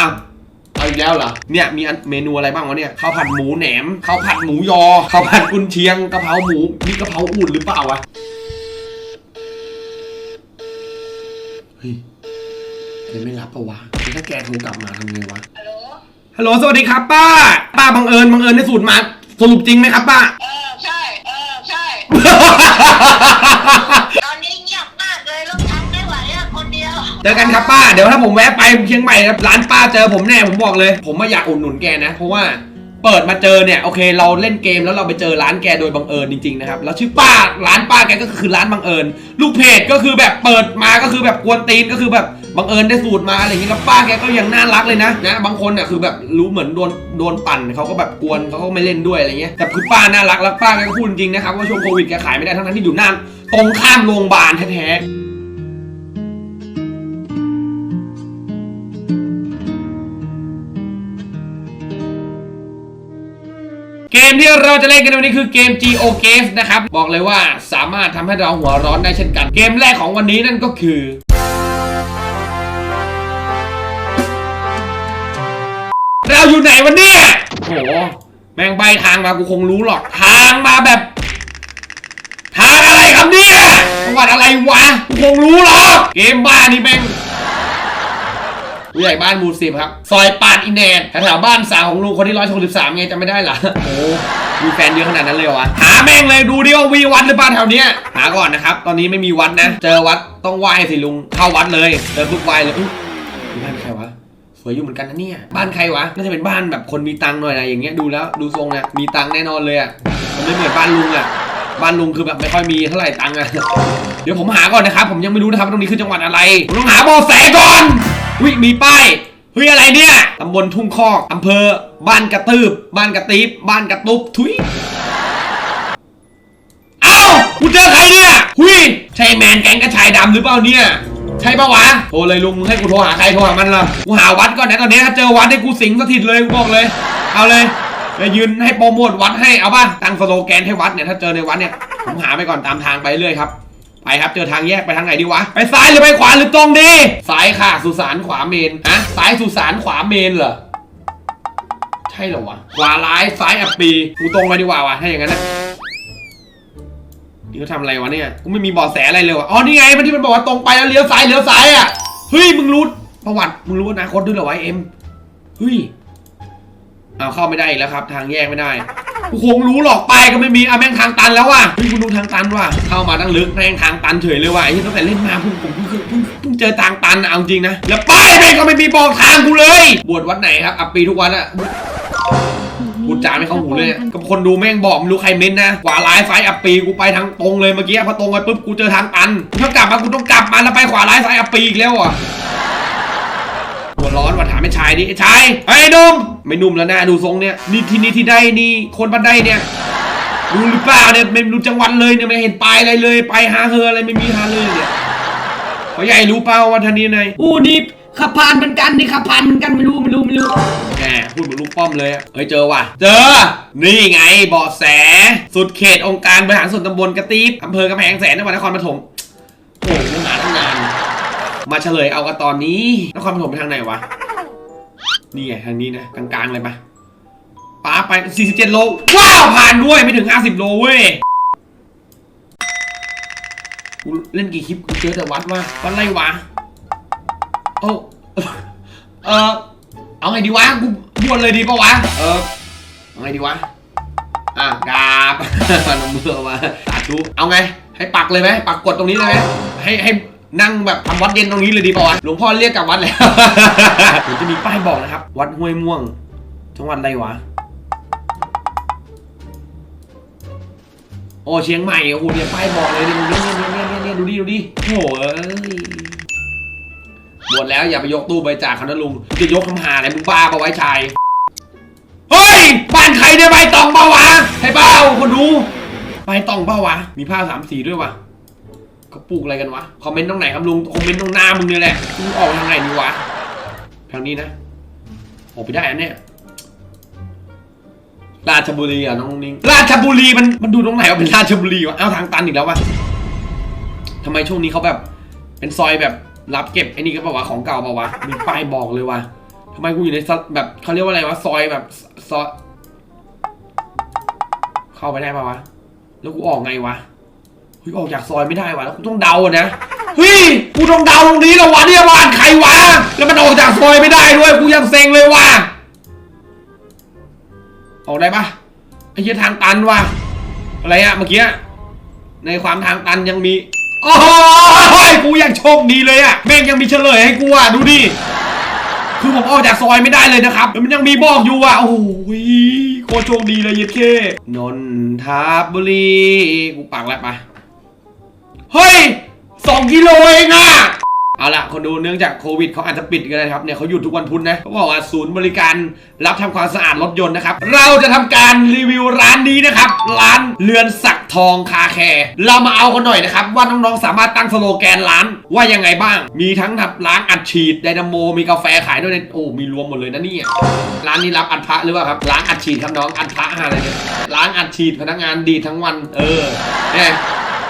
อ้าวเอาอีกแล้วเหรอ เนี่ยมีอันเมนูอะไรบ้างวะเนี่ยข้าวผัดหมูแหนมข้าวผัดหมูยอข้าวผัดกุนเชียงกะเพราหมูมีกะเพราอุ่นหรือเปล่าวะเฮ้ยแกไม่รับปะวะถ้าแกโทรกลับมาทำไงวะ ฮัลโหล ฮัลโหลสวัสดีครับป้า ป้าบังเอิญบังเอิญได้สูตรมาสรุปจริงไหมครับป้า เออ ใช่ เออ ใช่ เจอกันครับป้า เดี๋ยวถ้าผมแวะไปเชียงใหม่ครับร้านป้าเจอผมแน่ผมบอกเลย ผมไมาอยากอุดหนุนแกนะ เพราะว่าเปิดมาเจอเนี่ยโอเค เราเล่นเกมแล้วเราไปเจอร้านแกโดยบังเอิญจริงๆนะครับแล้วชื่อป้าร้านป้าแกก็คือร้านบังเอิญลูกเพจก็คือแบบเปิดมาก็คือแบบกวนตีนก็คือแบบบังเอิญได้สูตรมาอะไรอย่างนี้แล้วป้าแกก็ยังน่ารักเลยนะนะบางคนอะคือแบบรู้เหมือนโดนโดนปั่นเขาก็แบบกวนเขาก็ไม่เล่นด้วยอะไรเงี้ยแต่คือป้าน่ารักแล้วป้าแกก็พูดจริงนะครับว่าช่วงโควิดแกขายไม่ได้ทั้งๆที่อยู่หน้าตรงข้ามโรงพยาบาลแท้ๆ มที่เราจะเล่นกันวันนี้คือเกม Geo Games นะครับ บอกเลยว่าสามารถทำให้เราหัวร้อนได้เช่นกัน เกมแรกของวันนี้นั่นก็คือเราอยู่ไหนวันนี้โอ้โห แม่งใบทางมากูคงรู้หรอกทางมาแบบ ทางอะไรครับเนี่ยจังหวัดอะไรวะกูคงรู้หรอกเกมบ้านี่แม่ง ผู้ใหญ่บ้านหมู่สิบครับซอยปานอินแนนแถวๆบ้านสาวของลุงคนที่ร้อยหกสิบสามไงจำไม่ได้เหรอโอ้มีแฟนเยอะขนาดนั้นเลยเหรอวะหาแม่งเลยดูดิว่ามีวัดหรือเปล่าแถวเนี้ยหาก่อนนะครับ ตอนนี้ไม่มีวัดนะ เจอวัดต้องไหว้สิลุงเข้าวัดเลยเจอปุ๊บไหว้เลยอุ๊ยบ้านใครวะสวยอยู่เหมือนกันนะเนี่ย บ้านใครวะ น่าจะเป็นบ้านแบบคนมีตังค์หน่อยนะอย่างเงี้ยดูแล้วดูทรงนะมีตังค์แน่นอนเลยอะมันไม่เหมือนบ้านลุงอะบ้านลุงคือแบบไม่ค่อยมีเท่าไหร่ตังค์อะเดี๋ยวผมหาก่อนนะครับ ผมยังไม่รู้นะครับตรงนี้คือจังหวัดอะไรผมต้องหาเบาะแสก่อน อุ้ยมีป้ายเฮ้ยอะไรเนี่ย ตำบลทุ่งคอก อำเภอ บ้านกระตืบ บ้านกระตีบ บ้านกระตุบ ทุยเอ้ากูเจอใครเนี่ยหุยใช่แมนแก๊งกระชายดำหรือเปล่าเนี่ย ใช่ปะวะโทรเลยลุงมึงให้กูโทรหาใครโทรหามันละกูหาวัดก่อนนะตอนนี้ถ้าเจอวัดให้กูสิงสถิตเลยกูบอกเลย เอาเลยจะยืนให้โปรโมทวัดให้เอาป่ะตั้งสโลแกนให้วัดเนี่ยถ้าเจอในวัดเนี่ยผมหาไปก่อนตามทางไปเรื่อยครับ ไปครับเจอทางแยกไปทางไหนดีวะ ไปซ้ายหรือไปขวาหรือตรงดีซ้ายค่ะสุสานขวาเมนฮะซ้ายสุสานขวาเมนเหรอใช่เหรอวะขวาร้ายซ้ายอับปีกูตรงไปดีกว่าวะถ้าอย่างนั้นนะนี่เขาทำอะไรวะเนี่ยกูไม่มีเบาะแสอะไรเลยวะอ๋อนี่ไงมันที่มันบอกว่าตรงไปแล้วเลี้ยวซ้ายเลี้ยวซ้ายอะเฮ้ยมึงรู้ประวัติมึงรู้อนาคตด้วยเหรอวะเอ็มเฮ้ยเอาเข้าไม่ได้อีกแล้วครับ ทางแยกไม่ได้ กูคงรู้หรอกไปก็ไม่มีอะแม่งทางตันแล้วว่ะเฮ้ยกูดูทางตันว่ะเข้ามาตั้งลึกแม่งทางตันเฉยเลยว่ะไอ้ที่ตั้งแต่เล่นมาเพิ่งผมเพิ่งเพิ่งเพิ่งเจอทางตันอะเอาจริงนะแล้วไปแม่งก็ไม่มีบอกทางกูเลย บวชวัดไหนครับอัปปีทุกวันอะพูดจาไม่เข้าหูเลยก็คนดูแม่งบอกไม่รู้ใครเม้นนะขวาร้ายซ้ายอัปปีกูไปทางตรงเลยเมื่อกี้พอตรงไปปุ๊บกูเจอทางตันถ้ากลับมากูต้องกลับมาแล้วไปขวาร้ายซ้ายอัปปีอีกแล้วอะ ร้อนว่าถามไอ้ชายดิไอ้ชายไอ้ยหนุ่มไม่หนุ่มแล้วนะดูทรงเนี่ยนี่ที่นี่ที่ใดนี่คนบันไดเนี่ยรู้หรือเปล่าเนี่ยไม่รู้จังหวัดเลยเนี่ยไม่เห็นปลายอะไรเลย ไปหาเฮออะไรไม่มีหาเลยเนี่ยเขาใหญ่รู้เปล่าว่าท่านนี้ไหนอู้นี่ขับผ่านเหมือนกันนี่ขับผ่านเหมือนกันไม่รู้ไม่รู้ไม่รู้แหมพูดเหมือนลุงป้อมเลยอะเฮ้ยเจอว่ะ เจอ นี่ไงเบาะแส สุดเขตองค์การบริหารส่วนตำบลกระตีบอำเภอกำแพงแสนจังหวัดนครปฐมโอ้โหหาตั้งนาน มาเฉลยเอากันตอนนี้นครปฐมไปทางไหนวะ นี่ไงทางนี้นะกลางๆเลยปะป้าไป 47 โล ว้าว ผ่านด้วย ไม่ถึง 50 โลเว้ยกูเล่นกี่คลิปกูเจอแต่วัดว่าวัดไรวะ โอ้เออเอาไงดีวะ กูบวชเลยดีปะวะ เออเอาไงดีวะ อะกราบนมมือมาสาธุเอาไง ให้ปักเลยไหมปักกดตรงนี้เลยไหมให้ให้ นั่งแบบทำวัดเย็นตรงนี้เลยดีปะวะหลวงพ่อเรียกกลับวัดแล้วเดี๋ยวจะมีป้ายบอกนะครับ วัดห้วยม่วง จังหวัดอะไรวะ โอ้เชียงใหม่โอ้โหเนี่ยป้ายบอกเลยเนี่ยเนี่ยเนี่ยเนี่ยเนี่ยดูดิดูดิโอ้โหเอ้ยหมดแล้วอย่าไปยกตู้บริจาคเขานะลุงจะยกคำหาอะไรมึงบ้าปะไว้ชายเฮ้ยบ้านใครเนี่ยใบตองเปล่าวะใช่เปล่าคนดูใบตองเปล่าวะมีผ้าสามสีด้วยวะ เขาปลูกอะไรกันวะ คอมเมนต์ตรงไหนครับลุง คอมเมนต์ตรงหน้ามึงเนี่ยแหละมึงออกทางไหนดีวะ ทางนี้นะ ออกไปได้อันเนี้ยราชบุรีอะน้องนิ้งราชบุรีมันมันดูตรงไหนว่าเป็นราชบุรีวะเอาทางตันอีกแล้ววะทำไมช่วงนี้เขาแบบ เป็นซอยแบบรับเก็บไอ้นี่ก็บอกว่าของเก่าเปล่าวะมีป้ายบอกเลยวะทำไมกูอยู่ในซแบบเขาเรียกว่าอะไรวะซอยแบบซอยเข้าไปได้ปะวะ แล้วกูออกไงวะ เฮ้ยออกจากซอยไม่ได้วะแล้วกูต้องเดาอะนะเฮ้ยกูต้องเดาตรงนี้แล้ววะเนี่ยบ้านใครวะแล้วมันออกจากซอยไม่ได้ด้วยกูยังเซ็งเลยว่ะออกได้ปะไอ้เหี้ยทางตันว่ะอะไรอะเมื่อกี้ในความทางตันยังมีโอ้ยกูยังโชคดีเลยอะแม่งยังมีเฉลยให้กูอะดูดิคือผมออกจากซอยไม่ได้เลยนะครับแล้วมันยังมีบอกอยู่อะโอ้โหโคตรโชคดีเลยเย็ดเคนนทบุรีกูปักแล้วไปะ เฮ้ยสองกิโลเองอะเอาละคนดูเนื่องจากโควิดเขาอาจจะปิดกันนะครับเนี่ยเขาหยุดทุกวันพุธนะเขาบอกว่าศูนย์บริการรับทำความสะอาดรถยนต์นะครับ เราจะทำการรีวิวร้านนี้นะครับ ร้านเรือนศักทองคาแคร์เรามาเอากันหน่อยนะครับ ว่าน้องๆสามารถตั้งสโลแกนร้านว่ายังไงบ้าง มีทั้งแบบล้างอัดฉีดไดนาโม มีกาแฟขายด้วยในโอ้มีรวมหมดเลยนะเนี่ยร้านนี้รับอัดพระหรือเปล่าครับล้างอัดฉีดครับน้องอัดพระอะไรเนี่ยล้างอัดฉีดพนักงานดีทั้งวัน เออเนี่ย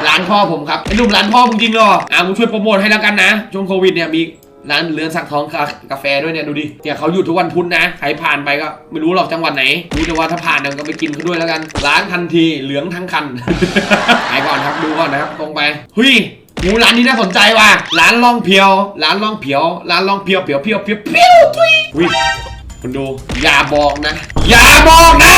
ร้านพ่อผมครับไอ้หนุ่มร้านพ่อมึงจริงเหรออะกูช่วยโปรโมทให้แล้วกันนะช่วงโควิดเนี่ยมีร้านเรือนสักท้องกากาแฟด้วยเนี่ยดูดิเนี่ยเขาหยุดทุกวันพุธนะใครผ่านไปก็ไม่รู้หรอกจังหวัดไหนรู้แต่ว่าถ้าผ่านเนี่ยก็ไปกินเขาด้วยแล้วกันล้างทันทีเหลืองทั้งคันไปก่อนครับดูก่อนนะครับตรงไปเฮ้ยหมูร้านนี้น่าสนใจว่ะร้านล่องเพียว ร้านล่องเพียว ร้านล่องเพียวเพียวเพียวเพียวเพียวทุยอุ้ยคุณดูอย่าบอกนะ อย่าบอกนะ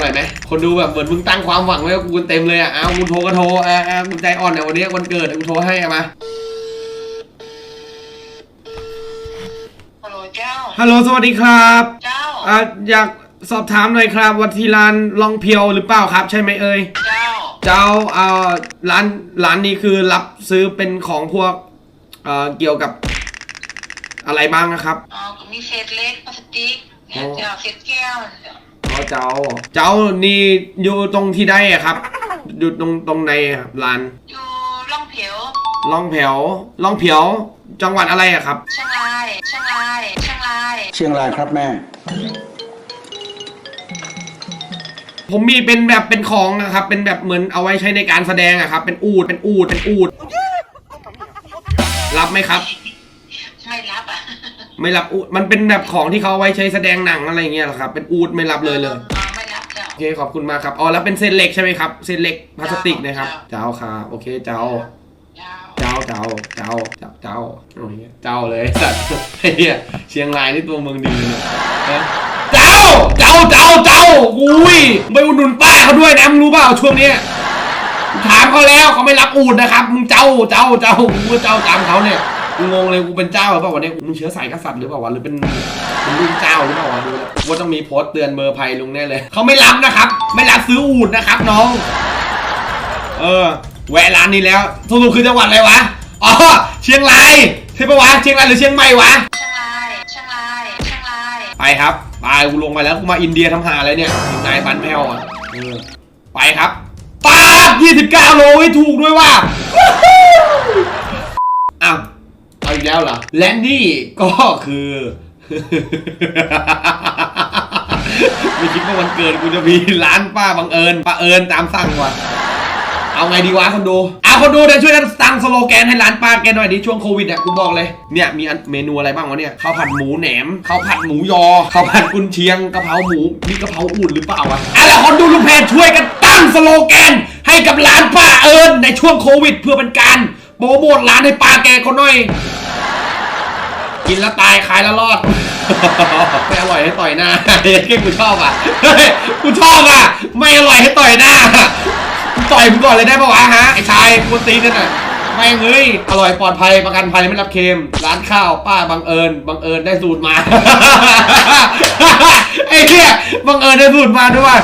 หน่อยไหมคนดูแบบเหมือนมึงตั้งความหวังไว้กับกูกันเต็มเลยอะเอากูโทรก็โทรเออเออกูใจอ่อนเนี่ยวันนี้วันเกิดกูโทรให้เอามาฮัลโหลเจ้าฮัลโหลสวัสดีครับเจ้าอ่าอยากสอบถามหน่อยครับว่าที่ร้านลองเพียวหรือเปล่าครับ ใช่ไหมเอ่ยเจ้าเจ้าเอ่อร้านร้านนี้คือรับซื้อเป็นของพวกเอ่อเกี่ยวกับอะไรบ้างนะครับ อ๋อก็มีเศษเล็กพลาสติกเนี่ยเจ้าเศษแก้วเจ้า อ๋อเจ้า เจ้านี่อยู่ตรงที่ใดอะครับ อยู่ตรงตรงในอะครับร้านอยู่ล่องเผียวล่องแผวล่องเพียว จังหวัดอะไรอะครับเชียงรายเชียงรายเชียงรายเชียงรายครับแม่ ผมมีเป็นแบบเป็นของนะครับ เป็นแบบเหมือนเอาไว้ใช้ในการแสดงอะครับ เป็นอูดเป็นอูดเป็นอูด รับไหมครับไม่รับอะ ไม่รับอูดมันเป็นแบบของที่เขาเอาไว้ใช้แสดงหนังอะไรอย่างเงี้ยเหรอครับ เป็นอูดไม่รับเลยเลย อ๋อไม่รับเจ้า โอเคขอบคุณมากครับ อ๋อแล้วเป็นเศษเหล็กใช่ไหมครับเศษเหล็กพลาสติกนะครับ เจ้าครับโอเคเจ้า เจ้า เจ้าเจ้าเจ้าเจ้าเจ้าโอ้ยเจ้าเลยสัตว์ไอ้เหี้ยเชียงรายนี่ตัวเมืองดีเลยเนี่ยนะเจ้าเจ้าเจ้าเจ้าอุ้ยไปอุดหนุนป้าเขาด้วยนะมึงรู้เปล่าช่วงเนี้ยถามเขาแล้วเขาไม่รับอูดนะครับมึงเจ้าเจ้าเจ้ากูก็เจ้าตามเขาเนี่ย กูงงเลยกูเป็นเจ้าหรือเปล่าวะเนี่ยมึงเชื้อสายกษัตริย์หรือเปล่าวะหรือเป็นเป็นลูกเจ้าหรือเปล่าวะดูแล้วกูว่าต้องมีโพสต์เตือนเบอร์ภัยลุงแน่เลยเขาไม่รับนะครับ ไม่รับซื้ออูดนะครับน้อง เออแวะร้านนี้แล้วสรุปคือจังหวัดอะไรวะอ๋อเชียงรายใช่ปะวะเชียงรายหรือเชียงใหม่วะ เชียงรายเชียงรายเชียงรายไปครับไปกูลงไปแล้วกูมาอินเดียทำหาอะไรเนี่ยถึงนายบันแพ้วอะเออไปครับปาด29 โลให้ถูกด้วยว่ะอ้าว เอาอีกแล้วเหรอ และนี่ก็คือ ไม่คิดว่าวันเกิดกูจะมีร้านป้าบังเอิญป้าเอิญตามสั่งว่ะเอาไงดีวะคนดูเอาคนดูเดี๋ยวช่วยกันตั้งสโลแกนให้ร้านป้าแกหน่อยดิช่วงโควิดเนี่ยกูบอกเลย เนี่ยมีอันเมนูอะไรบ้างวะเนี่ยข้าวผัดหมูแหนมข้าวผัดหมูยอข้าวผัดกุนเชียงกะเพราหมูมีกะเพราอุ่นหรือเปล่าวะอะแล้วคนดูลูกเพจช่วยกันตั้งสโลแกน ให้กับร้านป้าเอิญในช่วงโควิด เพื่อเป็นการ โปรโมทร้านให้ป้าแกเขาหน่อย กินแล้วตายขายแล้วรอดไม่อร่อยให้ต่อยหน้าเฮ้ยกูชอบอะกูชอบอะ ไม่อร่อยให้ต่อยหน้าต่อยมึงก่อนเลยได้ปะวะฮะไอ้ชายกูตีนนั่นน่ะไม่เอ้ยอร่อยปลอดภัยประกันภัยไม่รับเค็มร้านข้าวป้าบังเอิญบังเอิญได้สูตรมาไอ้เหี้ยบังเอิญได้สูตรมาด้วยว่ะ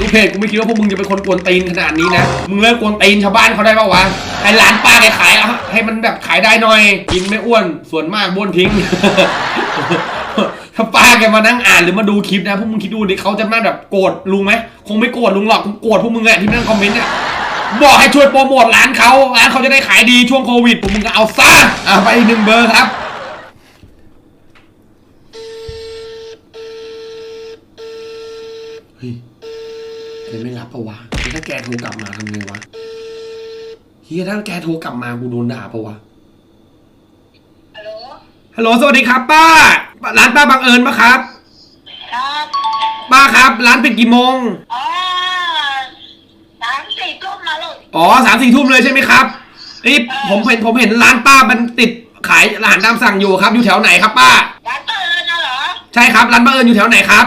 ลูกเพจกูไม่คิดว่าพวกมึงจะเป็นคนกวนตีนขนาดนี้นะ มึงเลิกกวนตีนชาวบ้านเขาได้ปะวะไอ้ร้านป้าแกขายเอาให้มันแบบขายได้หน่อย กินไม่อ้วน ส่วนมากบ้วนทิ้ง ถ้าป้าแกมานั่งอ่านหรือมาดูคลิปนะพวกมึงคิดดูดิเขาจะมาแบบโกรธลุงไหมคงไม่โกรธลุงหรอกโกรธพวกมึงแหละที่นั่งคอมเมนต์เนี่ยบอกให้ช่วยโปรโมทร้านเขาร้านเขาจะได้ขายดีช่วงโควิดพวกมึงก็เอาซะอะไปอีกหนึ่งเบอร์ครับเฮ้ย แกไม่รับปะวะแล้วถ้าแกโทรกลับมาทำไงวะเฮียถ้าแกโทรกลับมากูโดนด่าปะวะฮัลโหลฮัลโหลสวัสดีครับ ป้า ร้านป้าบังเอิญปะครับ ครับป้าครับ ร้านปิดกี่โมงอ๋อสามสี่ทุ่มมาลูกอ๋อสามสี่ทุ่มเลยใช่ไหมครับนี่ผมเห็นผมเห็นร้านป้ามันติดขายอาหารตามสั่งอยู่ครับ อยู่แถวไหนครับป้าร้านเปิดนะเหรอใช่ครับร้านป้าเอิญอยู่แถวไหนครับ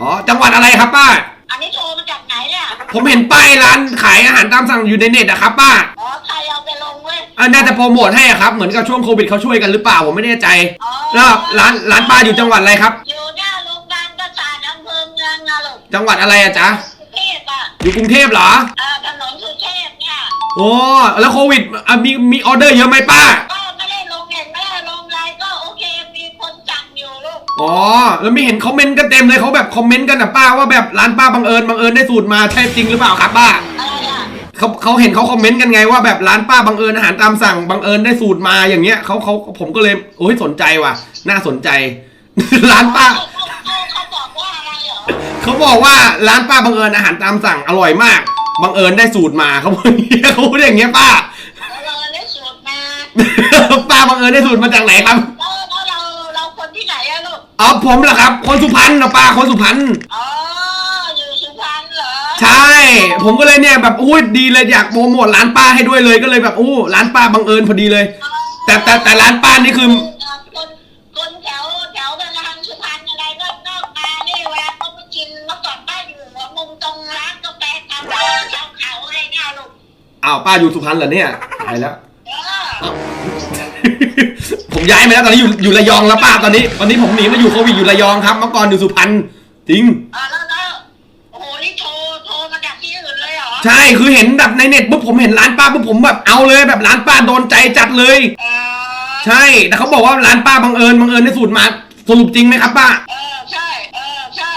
อ๋อจังหวัดอะไรครับป้า อันนี้โทรมาจากไหนเนี่ยผมเห็นป้ายร้านขายอาหารตามสั่งอยู่ในเน็ตอะครับป้าอ๋อใครเอาไปลงเว้ยอันน่าจะโปรโมทให้อะครับเหมือนกับช่วงโควิดเขาช่วยกันหรือเปล่าผมไม่แน่ใจอ๋อแล้วร้านร้านป้าอยู่จังหวัดอะไรครับ อยู่หน้าโรงพยาบาลประสาทอำเภอเมืองนะลูกจังหวัดอะไรอะจ๊ะเทพอะอยู่กรุงเทพเหรอ เอ่อถนนสุเทพเนี่ย โอ้แล้วโควิดอะมีมีออเดอร์เยอะไหมป้า ก็ไม่ได้ลงเน็ตไม่ได้ลงไลน์ก็โอเค มีคนสั่ง อยู่ลูกอ๋อแล้วไม่เห็นคอมเมนต์กันเต็มเลยเขาแบบคอมเมนต์กันนะป้าว่าแบบร้านป้าบังเอิญบังเอิญได้สูตรมาใช่จริงหรือเปล่าครับป้าอะไรอะเขาเขาเห็นเขาคอมเมนต์กันไงว่าแบบร้านป้าบังเอิญอาหารตามสั่งบังเอิญได้สูตรมาอย่างเงี้ยเขาเขาผมก็เลยโอ้ยสนใจว่ะ น่าสนใจ ร้านป้า เขาเขาเขาบอกว่าอะไรเหรอเขาบอกว่าร้านป้าบังเอิญอาหารตามสั่งอร่อยมากบังเอิญได้สูตรมาเขาบอกอย่างเงี้ยเขาพูดอย่างเงี้ยป้า เราได้สูตรมาป้าบังเอิญได้สูตรมาจากไหนครับแล้วแล้วเราเราคนที่ไหน อะลูกอ๋อผมเหรอครับ คนสุพรรณนะป้าคนสุพรรณอ๋ออยู่สุพรรณเหรอใช่ ผมก็เลยเนี่ยแบบอุ้ยดีเลยอยากโปรโมทร้านป้าให้ด้วยเลยก็เลยแบบอู้ร้านป้าบังเอิญพอดีเลย แต่แต่แต่ร้านป้านี่คือ คนคนแถวแถวเป็นทางสุพรรณอะไรก็นอกมานี่เวลาเขาไปกินเมื่อก่อนป้าอยู่หัวมุมตรงร้านกาแฟทำร้านชาวเขาอะไรเนี่ยลูกอ้าวป้าอยู่สุพรรณเหรอเนี่ยตายแล้ว เออผม ย้ายมาแล้วตอนนี้อยู่อยู่ระยองแล้วป้าตอนนี้ตอนนี้ผมหนีมาอยู่โควิดอยู่ระยองครับเมื่อก่อนอยู่สุพรรณจริง อ่าแล้วแล้วโอ้โหนี่โทรโทรมาจากที่อื่นเลยเหรอใช่คือเห็นแบบในเน็ตปุ๊บผมเห็นร้านป้าปุ๊บผมแบบเอาเลยแบบร้านป้าโดนใจจัดเลย เออใช่ แต่เขาบอกว่าร้านป้าบังเอิญบังเอิญได้สูตรมาสรุปจริงไหมครับป้า เออใช่เออใช่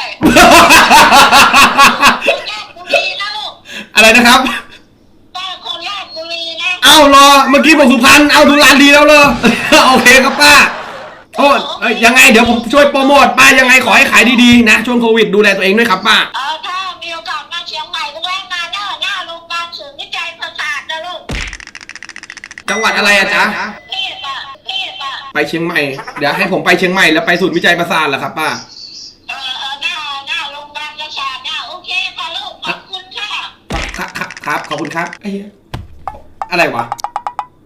ราชบุรีนะลูกอะไรนะครับ ป้าคนราชบุรีนะ เอ้ารอเมื่อกี้บอกสุพรรณเอาดูร้านดีแล้วเลยโอเคครับป้าโอ้เอ้ยยังไงเดี๋ยวผมช่วยโปรโมทป้ายังไงขอให้ขายดีๆนะช่วงโควิดดูแลตัวเองด้วยครับป้า เออถ้ามีโอกาสมาเชียงใหม่ก็แวะมาเด้อหน้าโรงพยาบาลศูนย์วิจัยประสาทนะลูกจังหวัดอะไรอะจ๊ะเทพอะเทพอะไปเชียงใหม่เดี๋ยวให้ผมไปเชียงใหม่แล้วไปศูนย์วิจัยประสาทเหรอครับป้า เออเออหน้าหน้าโรงพยาบาลประสาทนะโอเคค่ะลูกขอบคุณค่ะ ครับครับครับขอบคุณครับไอ้เหี้ย อะไรวะ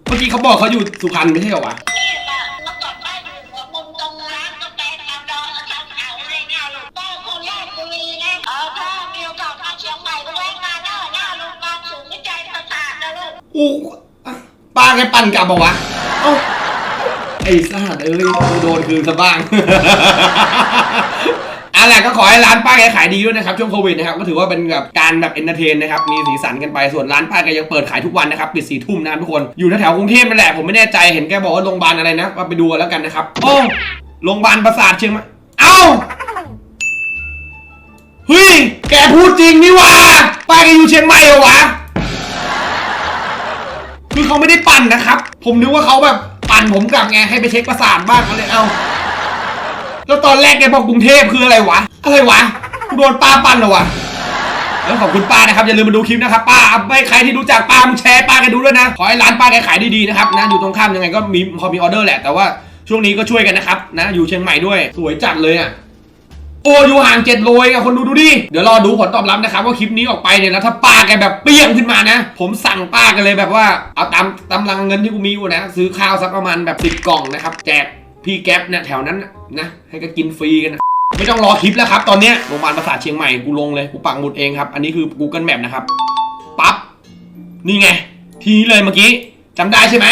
เมื่อกี้เขาบอกเขาอยู่สุพรรณไม่ใช่เหรอวะเทพอะเมื่อก่อนป้าอยู่หัวมุมตรงร้านกาแฟทำดองทำเขาอะไรเนี่ยลูกป้าคนราชบุรีนะเออถ้ามีโอกาสมาเชียงใหม่ก็แวะมาเด้อหน้าโรงพยาบาลศูนย์วิจัยประสาทนะลูกอู้ป้าแกปั่นกลับบอกวะเอ้าไอ้สัตว์เอ้ยกูโดนคืนซะบ้าง อะไรก็ขอให้ร้านป้าแกขายดีด้วยนะครับช่วงโควิดนะครับก็ถือว่าเป็นแบบการแบบเอนเตอร์เทนนะครับมีสีสันกันไปส่วนร้านป้าแกยังเปิดขายทุกวันนะครับปิดสี่ทุ่มนะทุกคนอยู่แถวกรุงเทพนั่นแหละผมไม่แน่ใจเห็นแกบอกว่าโรงพยาบาลอะไรนะว่าไปดูแล้วกันนะครับโอ้โรงพยาบาลประสาทเชียงใหม่เอ้าเฮ้ยแกพูดจริงนี่ว่าป้าแกอยู่เชียงใหม่เหรอวะคือเขาไม่ได้ปั่นนะครับ ผมนึกว่าเขาแบบปั่นผมกลับไงให้ไปเช็คประสาทบ้างเขาเลยเอ้า แล้วตอนแรกแกบอกกรุงเทพคืออะไรวะ อะไรวะกูโดนป้าปั่นเหรอวะแล้วขอบคุณป้านะครับอย่าลืมมาดูคลิปนะครับป้าไม่ใครที่รู้จักป้ามึงแชร์ป้ากันดูด้วยนะขอให้ร้านป้าแกขายดีๆนะครับนะอยู่ตรงข้ามยังไงก็มีพอมีออเดอร์แหละแต่ว่าช่วงนี้ก็ช่วยกันนะครับนะอยู่เชียงใหม่ด้วยสวยจัดเลยอะโอ้อยู่ห่างเจ็ดโลเองอะคนดูดูดิ เดี๋ยวรอดูผลตอบรับนะครับว่าคลิปนี้ออกไปเนี่ยแล้วถ้าป้าแกแบบเปี้ยงขึ้นมานะ ผมสั่งป้ากันเลยแบบว่าเอาตามตำลังเงินที่กูมีอยู่นะ ซื้อข้าวสักประมาณแบบสิบกล่องนะครับ แจกพี่แก๊ปเนี่ยแถวนั้น น่ะนะให้ก็กินฟรีกันนะไม่ต้องรอคลิปแล้วครับ ตอนเนี้ยโรงพยาบาลประสาทเชียงใหม่กูลงเลยกูปักหมุดเองครับ อันนี้คือ Google Map นะครับปั๊บนี่ไง ที่นี้เลยเมื่อกี้จำได้ใช่ไหม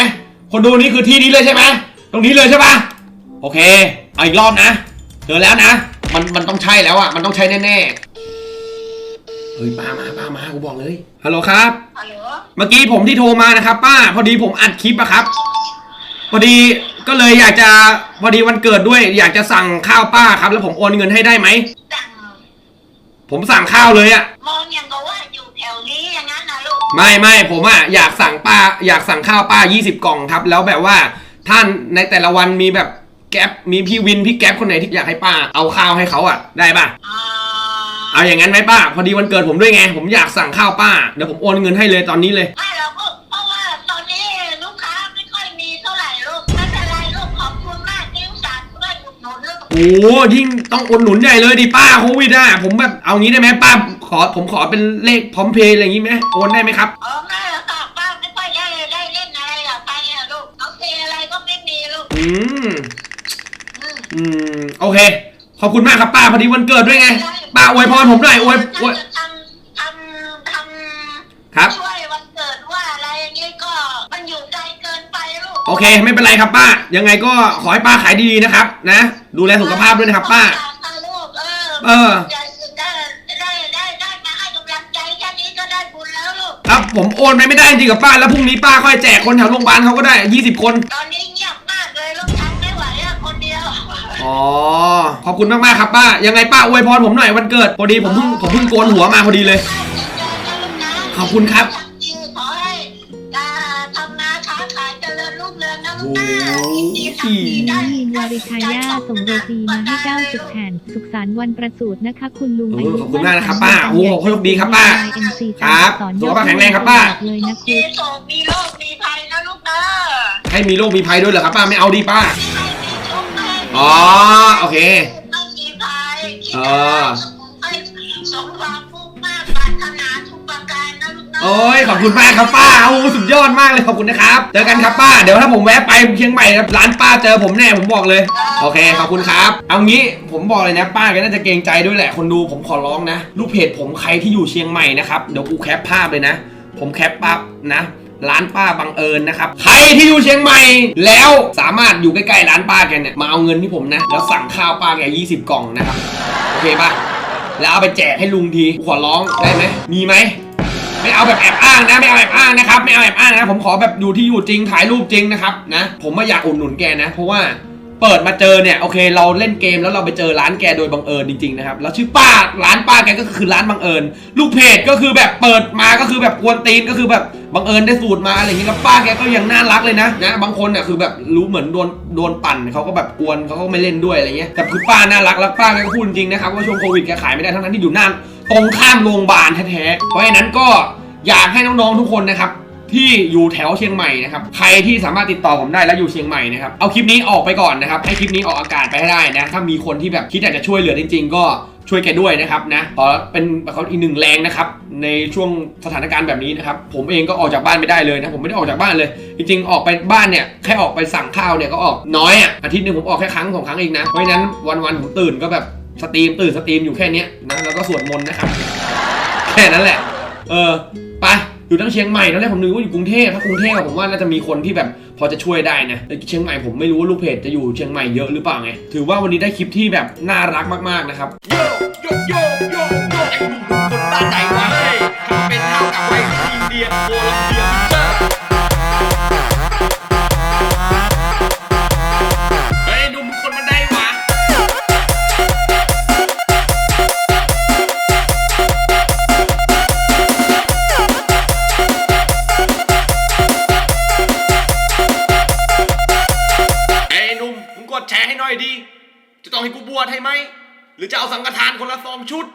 คนดูนี่คือที่นี้เลยใช่ไหมตรงนี้เลยใช่ปะโอเคเอาอีกรอบนะเจอแล้วนะ มันมันต้องใช่แล้วอะมันต้องใช่แน่ๆเฮ้ยป้ามาป้ามากูบอกเลยฮัลโหลครับฮัลโหลเมื่อกี้ผมที่โทรมานะครับ ป้า พอดีผมอัดคลิปอะครับ พอดีก็เลยอยากจะพอดีวันเกิดด้วย อยากจะสั่งข้าวป้าครับ แล้วผมโอนเงินให้ได้ไหม สั่งผมสั่งข้าวเลยอะมองอย่างกับว่าอยู่แถวนี้อย่างนั้นนะลูกไม่ไม่ผมอะอยากสั่งป้า อยากสั่งข้าวป้า 20 กล่องครับ แล้วแบบว่าท่านในแต่ละวันมีแบบแก๊ปมีพี่วินพี่แก๊ปคนไหนที่อยากให้ป้าเอาข้าวให้เขาอะได้ป่ะอ่าเอาอย่างนั้นไหมป้า พอดีวันเกิดผมด้วยไง ผมอยากสั่งข้าวป้าเดี๋ยวผมโอนเงินให้เลยตอนนี้เลย ไม่เราก็ โอ้ยิ่งต้องอุดหนุนใหญ่เลยดิป้าโควิดอะผมแบบเอางี้ได้ไหมป้าขอผมขอเป็นเลขพร้อมเพย์อะไรอย่างงี้ไหมโอนได้ไหมครับเออแม่ค่ะป้าไม่ค่อยได้ได้เล่นอะไรอะไปอะลูกเอาเซอะไรก็ไม่มีลูกอืมอืมอืมโอเค ขอบคุณมากครับป้าพอดีวันเกิดด้วยไงป้าอวยพรผมหน่อยอวยอวยถ้าจะทำทำทำครับ ช่วย อเค ไม่เป็นไรครับป้า ยังไงก็ขอให้ป้าขายดีๆนะครับ นะ ดูแลสุขภาพด้วยนะครับ ป้า ลูกเออเออ ได้ได้ได้ได้มาให้กำลังใจแค่นี้ก็ได้บุญแล้วลูก ครับผมโอนไปไม่ได้จริงกับป้าแล้วพรุ่งนี้ป้าค่อยแจกคนแถวโรงพยาบาลเขาก็ได้20คน ตอนนี้เงียบมากเลยลูกทำไม่ไหวอะคนเดียวอ๋อ ขอบคุณมากๆครับป้า ยังไงป้าอวยพรผมหน่อยวันเกิด พอดีผมเพิ่งผมเพิ่งโกนหัวมาพอดีเลย ขอบคุณครับ เรืองนะลูกนะโอ้โหดีทำดีได้มีนวริทายาส่งโรตีมาให้90แผ่นสุขสันต์วันประสูตินะคะคุณลุงเอออายุขอบคุณมากนะครับป้าโอ้โหโชคดีครับป้าครับสุขภาพแข็งแรงครับป้า เลยนะมีคุณโศกมีโรคมีภัยนะลูกนะให้มีโรคมีภัยด้วยเหรอครับป้าไม่เอาดีป้า ไม่มีทุกข์ไม่อ๋อโอเค ไม่มีภัยที่เอจะอให้สมความมุ่งมั่นปรารถนา โอ้ยขอบคุณมากครับป้าโอ้สุดยอดมากเลยขอบคุณนะครับเจอกันครับป้าเดี๋ยวถ้าผมแวะไปเชียงใหม่ร้านป้าเจอผมแน่ผมบอกเลยโอเคขอบคุณครับ เอางี้ผมบอกเลยนะ ป้าแกน่าจะเกรงใจด้วยแหละ คนดูผมขอร้องนะลูกเพจผมใครที่อยู่เชียงใหม่นะครับเดี๋ยวกูแคปภาพเลยนะ ผมแคปปั๊บนะร้านป้าบังเอิญนะครับ ใครที่อยู่เชียงใหม่ แล้วสามารถอยู่ใกล้ๆร้านป้าแกเนี่ยมาเอาเงินที่ผมนะ แล้วสั่งข้าวป้าแก20 กล่องนะครับ โอเคปะแล้วเอาไปแจกให้ลุงทีขอร้องได้ไหมมีไหม ไม่เอาแบบแอบอ้างนะไม่เอาแอบอ้างนะครับไม่เอาแอบอ้างนะผมขอแบบอยู่ที่อยู่จริงถ่ายรูปจริงนะครับนะผมไม่อยากอุดหนุนแกนะ เพราะว่าเปิดมาเจอเนี่ยโอเค เราเล่นเกมแล้วเราไปเจอร้านแกโดยบังเอิญจริงๆนะครับแล้วชื่อป้าร้านป้าแกก็คือร้านบังเอิญลูกเพจก็คือแบบเปิดมาก็คือแบบกวนตีนก็คือแบบบังเอิญได้สูตรมาอะไรอย่างนี้แล้วป้าแกก็ยังน่ารักเลยนะนะบางคนเนี่ยคือแบบรู้เหมือนโดนโดนปั่นเขาก็แบบกวนเขาก็ไม่เล่นด้วยอะไรเงี้ยแต่คือป้าน่ารักแล้วป้าแกก็พูดจริงนะครับว่าช่วงโควิดแกขายไม่ได้ทั้งนั้นที่อยู่หน้า ตรงข้ามโรงพยาบาลแท้ๆ เพราะฉะนั้นก็อยากให้น้องๆทุกคนนะครับ ที่อยู่แถวเชียงใหม่นะครับใครที่สามารถติดต่อผมได้แล้วอยู่เชียงใหม่นะครับเอาคลิปนี้ออกไปก่อนนะครับให้คลิปนี้ออกอากาศไปให้ได้นะถ้ามีคนที่แบบคิดอยากจะช่วยเหลือจริงๆ ก็ช่วยแกด้วยนะครับนะขอเป็นเขาอีกหนึ่งแรงนะครับ ในช่วงสถานการณ์แบบนี้นะครับ ผมเองก็ออกจากบ้านไม่ได้เลยนะผมไม่ได้ออกจากบ้านเลย จริงๆ ออกไปบ้านเนี่ยแค่ออกไปสั่งข้าวเนี่ยก็ออกน้อยอะอาทิตย์หนึ่งผมออกแค่ครั้งสองครั้งเองนะเพราะฉะนั้นวันๆผมตื่นก็แบบ สตรีมตื่นสตรีมอยู่แค่นี้นะแล้วก็สวดมนต์นะครับ แค่นั้นแหละ เออไปอยู่ทั้งเชียงใหม่ตอนแรกผมนึกว่าอยู่กรุงเทพถ้ากรุงเทพผมว่าน่าจะมีคนที่แบบพอจะช่วยได้นะเชียงใหม่ผมไม่รู้ว่าลูกเพจจะอยู่เชียงใหม่เยอะหรือเปล่าไงถือว่าวันนี้ได้คลิปที่แบบน่ารักมากๆนะครับโยโยโยโยโยคนบ้านไวะเฮ้ทำเป็นเท่ากับไว้อินเดียโคลัม เอาสังฆทานคนละสองชุด